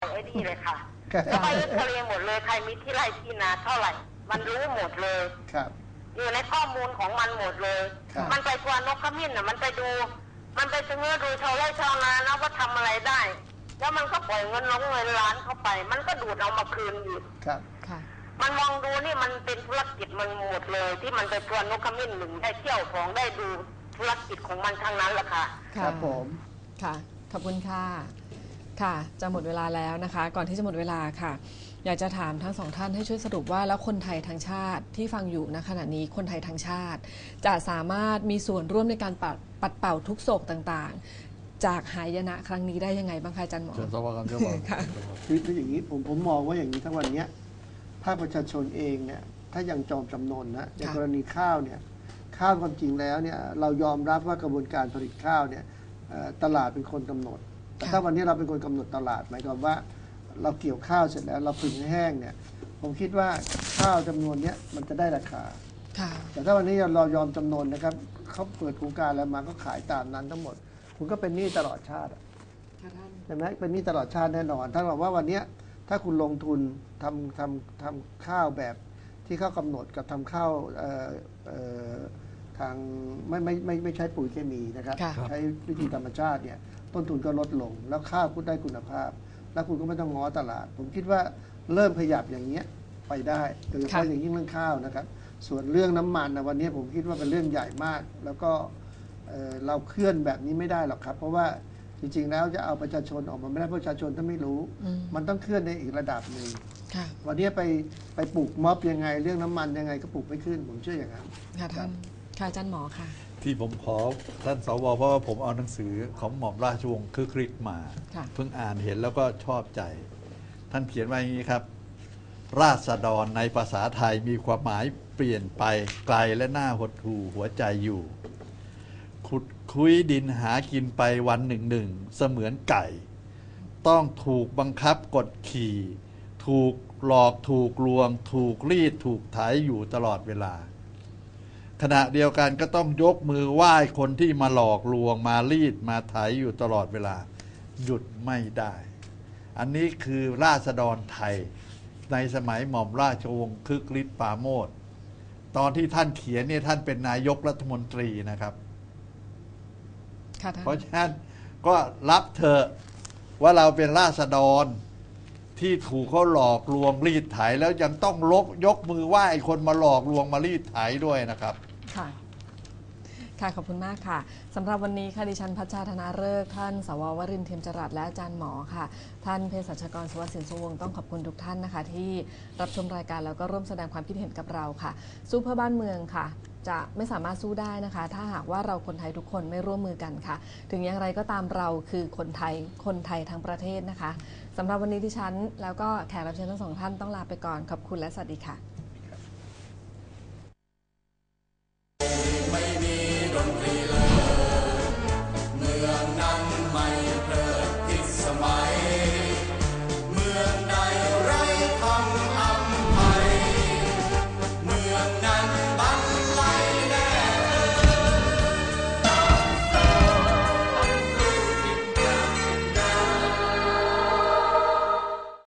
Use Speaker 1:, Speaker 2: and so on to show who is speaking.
Speaker 1: ไอ้นี่เลยค่ะ
Speaker 2: ครับ
Speaker 1: แล้วไปเอ็กซเรย์หมดเลยใครมีที่ไร่ที่นาเท่าไหร่ มันรู้หมดเลย
Speaker 2: ครับ
Speaker 1: อยู่ในข้อมูลของมันหมดเลย
Speaker 2: ครับ
Speaker 1: มันไปตัวนกขมิ้นน่ะ มันไปดู มันไปเนื้อดูชาวไร่ชาวนานะว่าทำอะไรได้ แล้วมันก็ปล่อยเงินลงเงินล้านเข้าไป มันก็ดูดเอามาคืนอยู่
Speaker 2: ครับ
Speaker 3: ค่ะ
Speaker 1: มันมองดูนี่มันเป็นธุรกิจมันหมดเลย ที่มันไปตัวนกขมิ้นหนึ่งได้เที่ยวของได้ดูธุรกิจของมันทั้งนั้นแหละค่ะ
Speaker 2: ครับผม
Speaker 3: ค่ะ ขอบคุณค่ะ ค่ะ จะหมดเวลาแล้วนะคะ ก่อนที่จะหมดเวลาค่ะ อยากจะถามทั้งสองท่านให้ช่วยสรุปว่าแล้วคนไทยทั้งชาติที่ฟังอยู่ณขณะนี้คนไทยทั้งชาติ จะสามารถมีส่วนร่วมในการปัดปัดเป่าทุกโศกต่างๆ จากหายนะครั้งนี้ได้ยังไงบ้างคะอาจารย์หมอ
Speaker 4: เชิญสวครับเจ้าบอก
Speaker 3: ค่ะ
Speaker 2: คือคืออย่างนี้ผมผมมองว่าอย่างนี้ทั้งวันเนี้ยภาคประชาชนเองเนี่ยถ้ายังจอมจำนนนะใน
Speaker 3: ค่ะ
Speaker 2: กรณีข้าวเนี่ยข้าวความจริงแล้วเนี่ยเรายอมรับว่ากระบวนการผลิตข้าวเนี่ยเอ่อตลาดเป็นคนกำหนด แต่ถ้าวันนี้เราเป็นคนกำหนดตลาดหมายความว่า เราเกี่ยวข้าวเสร็จแล้วเราผึ่งให้แห้งเนี่ย ผมคิดว่าข้าวจำนวนเนี้ยมันจะได้ราคา
Speaker 3: ค่ะ
Speaker 2: แต่ถ้าวันนี้เรายอมจำนนนะครับเขาเปิดโครงการแล้วมาก็ขายตามนั้นทั้งหมด คุณก็เป็นหนี้ตลอดชาติอะ
Speaker 3: ค่ะท่าน
Speaker 2: ใช่ไหมเป็นหนี้ตลอดชาติแน่นอน ถ้าบอกว่าวันเนี้ยถ้าคุณลงทุนทำทำทำข้าวแบบที่เขากำหนดกับทำข้าวเอ่อเอ่อ ทางไม่ไม่ไม่ไม่ใช้ปุ๋ยเคมีนะครับ
Speaker 3: ค่ะ
Speaker 2: ใช้วิธีธรรมชาติเนี่ยต้นทุนก็ลดลง แล้วข้าวคุณได้คุณภาพ แล้วคุณก็ไม่ต้องง้อตลาด ผมคิดว่าเริ่มขยับอย่างเงี้ยไปได้โดยเฉพาะ
Speaker 3: ค่ะ
Speaker 2: อย่างยิ่งเรื่องข้าวนะครับ ส่วนเรื่องน้ำมันนะวันนี้ผมคิดว่าเป็นเรื่องใหญ่มาก แล้วก็เอ่อเราเคลื่อนแบบนี้ไม่ได้หรอกครับ เพราะว่าจริงๆแล้วจะเอาประชาชนออกมาไม่ได้เพราะประชาชนถ้าไม่รู้
Speaker 3: อืม
Speaker 2: มันต้องเคลื่อนในอีกระดับหนึ่ง
Speaker 3: ค่ะ
Speaker 2: วันนี้ไปไปปลูกม็อบยังไง เรื่องน้ำมันยังไงก็ปลูกไม่ขึ้น ผมเชื่ออย่างนั้น
Speaker 3: ค่ะท่าน ค่ะอาจารย์หมอค่ะ
Speaker 4: ที่ผมขอท่านสวเพราะว่าผมเอาหนังสือของหม่อมราชวงศ์คือคริสต์มา
Speaker 3: ค่ะ
Speaker 4: เพิ่งอ่านเห็นแล้วก็ชอบใจ ท่านเขียนไว้อย่างนี้ครับ ราษฎรในภาษาไทยมีความหมายเปลี่ยนไปไกลและน่าหดหู่หัวใจอยู่ ขุดคุยดินหากินไปวันหนึ่งหนึ่งเสมือนไก่ ต้องถูกบังคับกดขี่ ถูกหลอกถูกลวง ถูกรีดถูกไถอยู่ตลอดเวลา ขณะเดียวกันก็ต้องยกมือไหว้คนที่มาหลอกลวงมารีดมาไถอยู่ตลอดเวลา หยุดไม่ได้ อันนี้คือราษฎรไทย ในสมัยหม่อมราชวงศ์คึกฤทธิ์ปราโมทตอนที่ท่านเขียนเนี่ยท่านเป็นนายกรัฐมนตรีนะครับ
Speaker 3: ค่ะท่าน
Speaker 4: เพราะฉะนั้นก็รับเถอะว่าเราเป็นราษฎรที่ถูกเขาหลอกลวงรีดไถแล้วยังต้องลกยกมือไหว้คนมาหลอกลวงมารีดไถด้วยนะครับ
Speaker 3: ค่ะ ค่ะ ขอบคุณมากค่ะสำหรับวันนี้ค่ะดิฉันพัชชาธนาฤกษ์ท่านสววรินทร์เทียมจรัสและอาจารย์หมอค่ะ ท่านเภสัชกรสวัสดิ์สินสุวงศ์ต้องขอบคุณทุกท่านนะคะ ที่รับชมรายการแล้วก็ร่วมแสดงความคิดเห็นกับเราค่ะ สู้เพื่อบ้านเมืองค่ะ จะไม่สามารถสู้ได้นะคะ ถ้าหากว่าเราคนไทยทุกคนไม่ร่วมมือกันค่ะ ถึงอย่างไรก็ตามเราคือคนไทยคนไทยทั้งประเทศนะคะสำหรับวันนี้ดิฉันแล้วก็แขกรับเชิญทั้งสองท่านต้องลาไปก่อนขอบคุณและสวัสดีค่ะ Lenin.